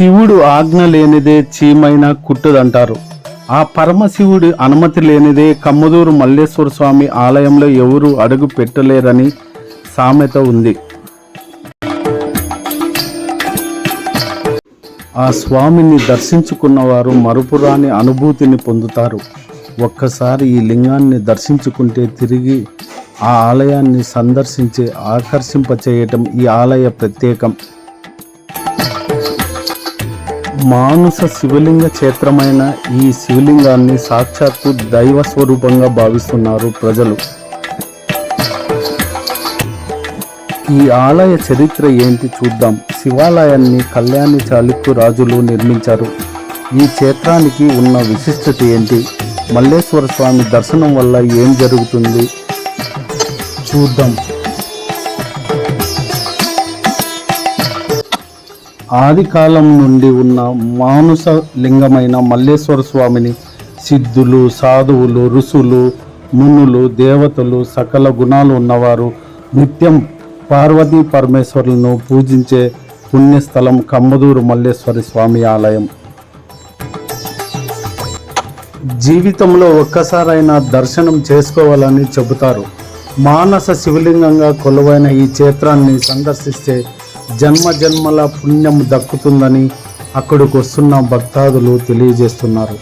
శివుడు ఆజ్ఞ లేనిదే చీమైన కుట్టుదంటారు. ఆ పరమశివుడి అనుమతి లేనిదే కమ్మదూరు మల్లేశ్వర స్వామి ఆలయంలో ఎవరు అడుగు పెట్టలేరని సామెత ఉంది. ఆ స్వామిని దర్శించుకున్నవారు మరుపురాని అనుభూతిని పొందుతారు. ఒక్కసారి ఈ లింగాన్ని దర్శించుకుంటే తిరిగి ఆ ఆలయాన్ని సందర్శించి ఆకర్షింపచేయటం ఈ ఆలయ ప్రత్యేకం. మానుస శివలింగ క్షేత్రమైన ఈ శివలింగాన్ని సాక్షాత్తు దైవ స్వరూపంగా భావిస్తున్నారు ప్రజలు. ఈ ఆలయ చరిత్ర ఏంటి చూద్దాం. శివాలయాన్ని కళ్యాణి చాళుక్య రాజులు నిర్మించారు. ఈ క్షేత్రానికి ఉన్న విశిష్టత ఏంటి? మల్లేశ్వర స్వామి దర్శనం వల్ల ఏం జరుగుతుంది? చూద్దాం. ఆది కాలం నుండి ఉన్న మానుస లింగమైన మల్లేశ్వర స్వామిని సిద్ధులు సాధువులు ఋషులు మునులు దేవతలు సకల గుణాలు ఉన్నవారు నిత్యం పార్వతీ పరమేశ్వరులను పూజించే పుణ్యస్థలం కమ్మదూరు మల్లేశ్వరి స్వామి ఆలయం. జీవితంలో ఒక్కసారైనా దర్శనం చేసుకోవాలని చెబుతారు. మానస శివలింగంగా కొలువైన ఈ క్షేత్రాన్ని సందర్శిస్తే జన్మ జన్మల పుణ్యం దక్కుతుందని అక్కడికి వస్తున్న భక్తాదులు తెలియజేస్తున్నారు.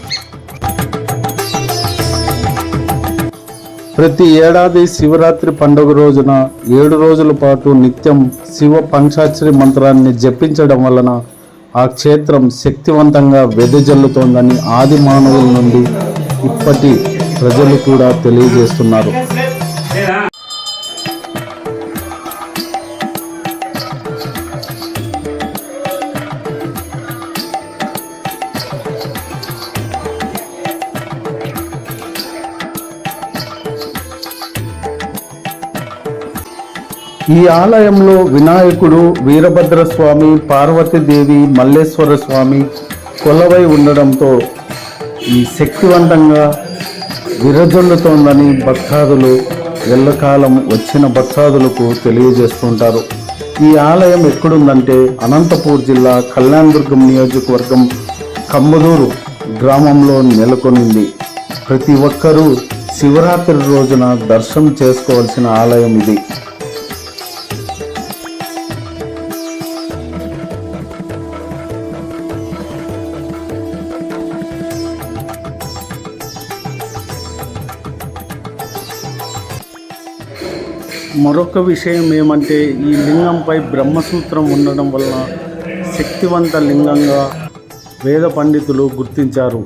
ప్రతి ఏడాది శివరాత్రి పండుగ రోజున ఏడు రోజుల పాటు నిత్యం శివ పంచాక్షరి మంత్రాన్ని జపించడం వలన ఆ క్షేత్రం శక్తివంతంగా వెదజల్లుతోందని ఆది మానవుల నుండి ఇప్పటి ప్రజలు కూడా తెలియజేస్తున్నారు. ఈ ఆలయంలో వినాయకుడు వీరభద్ర స్వామి పార్వతీదేవి మల్లేశ్వర స్వామి కొలవై ఉండడంతో ఈ శక్తివంతంగా విరజొల్లుతోందని భక్తాదులు ఎల్లకాలం వచ్చిన భక్తాదులకు తెలియజేస్తుంటారు. ఈ ఆలయం ఎక్కడుందంటే అనంతపూర్ జిల్లా కళ్యాణదుర్గం నియోజకవర్గం కమ్మదూరు గ్రామంలో నెలకొనింది. ప్రతి ఒక్కరూ శివరాత్రి రోజున దర్శనం చేసుకోవాల్సిన ఆలయం ఇది. మరొక విషయం ఏమంటే ఈ లింగంపై బ్రహ్మసూత్రం ఉండడం వలన శక్తివంత లింగంగా వేద పండితులు గుర్తించారు.